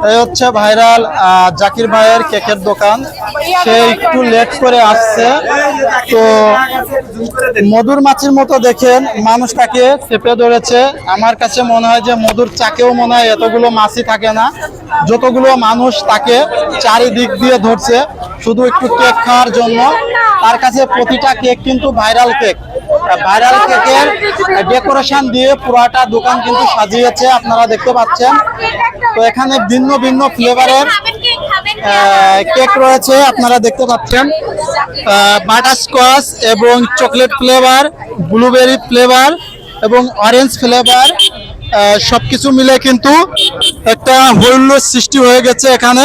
Viral হচ্ছে viral Zakir ভাইয়ের কেকের দোকান। সে একটু লেট করে আসছে। তো মধুর মাছির মতো দেখেন, মানুষ তাকে চেপে ধরেছে। আমার কাছে মনে হয় যে মধুর চাকেও মনে হয় এতগুলো মাছি থাকে না। যতগুলো মানুষ তাকে চারিদিক দিয়ে ধরছে, শুধু একটু কেক খাওয়ার জন্য। তার কাছে প্রতিটা কেক কিন্তু ভাইরাল কেক। ভাইরাল কেকের ডেকোরেশন দিয়ে পুরাটা দোকান কিন্তু সাজিয়েছে, আপনারা দেখতে পাচ্ছেন। তো এখানে ভিন্ন ভিন্ন ফ্লেভারের কেক রয়েছে, আপনারা দেখতে পাচ্ছেন। বাটারস্কচ এবং চকলেট ফ্লেভার ব্লুবেরি ফ্লেভার এবং অরেঞ্জ ফ্লেভার সবকিছু মিলে কিন্তু একটা হইল্লোর সৃষ্টি হয়ে গেছে এখানে।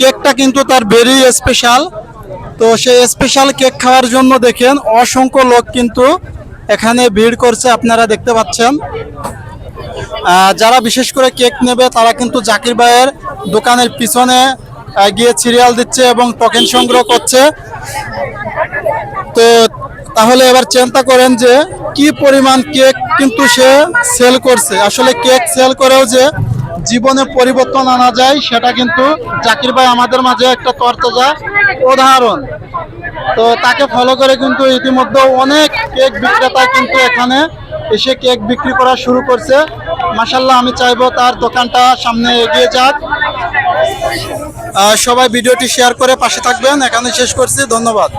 কেকটা কিন্তু তার ভেরি স্পেশাল তো সেই স্পেশাল কেক খাওয়ার জন্য দেখেন অসংখ্য লোক কিন্তু এখানে ভিড় করছে, আপনারা দেখতে পাচ্ছেন। যারা বিশেষ করে কেক নেবে, তারা কিন্তু জাকির ভাইয়ের দোকানের পিছনে গিয়ে সিরিয়াল দিচ্ছে এবং টোকেন সংগ্রহ করছে। তো তাহলে এবার চিন্তা করেন যে, কি পরিমাণ কেক কিন্তু সে সেল করছে। আসলে কেক সেল করেও যে জীবনে পরিবর্তন আনা যায়, সেটা কিন্তু জাকির ভাই আমাদের মাঝে একটা তরতাজা উদাহরণ। তো তাকে ফলো করে কিন্তু ইতিমধ্যে অনেক কেক বিক্রেতা কিন্তু এখানে এসে কেক বিক্রি করা শুরু করছে। মাসাল্লাহ আমি চাইব তার দোকানটা সামনে এগিয়ে যাক। সবাই ভিডিওটি শেয়ার করে পাশে থাকবেন। এখানে শেষ করছি। ধন্যবাদ।